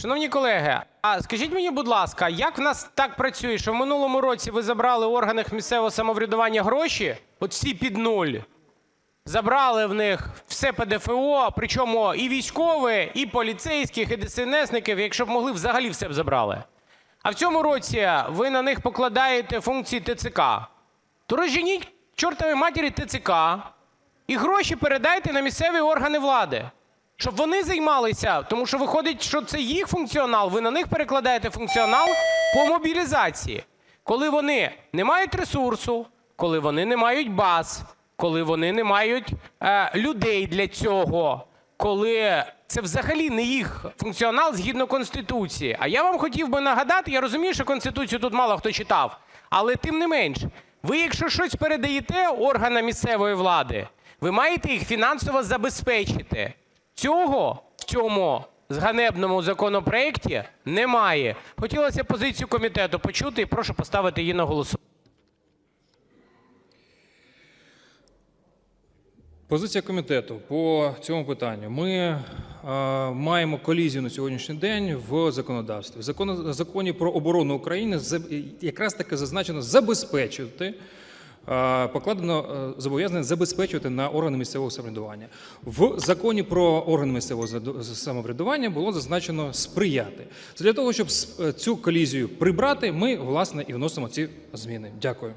Шановні колеги, а скажіть мені, будь ласка, як в нас так працює, що в минулому році ви забрали в органах місцевого самоврядування гроші, от всі під нуль, забрали в них все ПДФО, причому і військове, і поліцейських, і ДСНСників, якщо б могли, взагалі все б забрали. А в цьому році ви на них покладаєте функції ТЦК. То розженіть чортові матері ТЦК і гроші передайте на місцеві органи влади, щоб вони займалися, тому що виходить, що це їх функціонал, ви на них перекладаєте функціонал по мобілізації. Коли вони не мають ресурсу, коли вони не мають баз, коли вони не мають е, людей для цього, коли це взагалі не їх функціонал згідно Конституції. А я вам хотів би нагадати, я розумію, що Конституцію тут мало хто читав, але тим не менш, ви якщо щось передаєте органам місцевої влади, ви маєте їх фінансово забезпечити. Цього в цьому зганебному законопроекті немає. Хотілося позицію комітету почути і прошу поставити її на голосування. Позиція комітету по цьому питанню. Ми е, маємо колізію на сьогоднішній день в законодавстві. В закон- законі про оборону України якраз таки зазначено забезпечувати. Е, Покладено е, зобов'язання забезпечувати на органи місцевого самоврядування. В законі про органи місцевого самоврядування було зазначено сприяти. Для того, щоб е, цю колізію прибрати, ми власне і вносимо ці зміни. Дякую.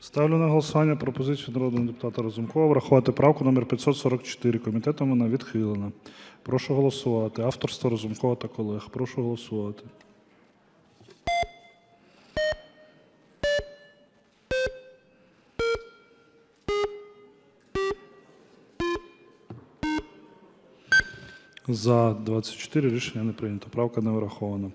Ставлю на голосування пропозицію народного депутата Разумкова врахувати правку номер 544. Комітетом вона відхилена. Прошу голосувати. Авторство Разумкова та колег. Прошу голосувати. За 24 рішення не прийнято. Правка не врахована.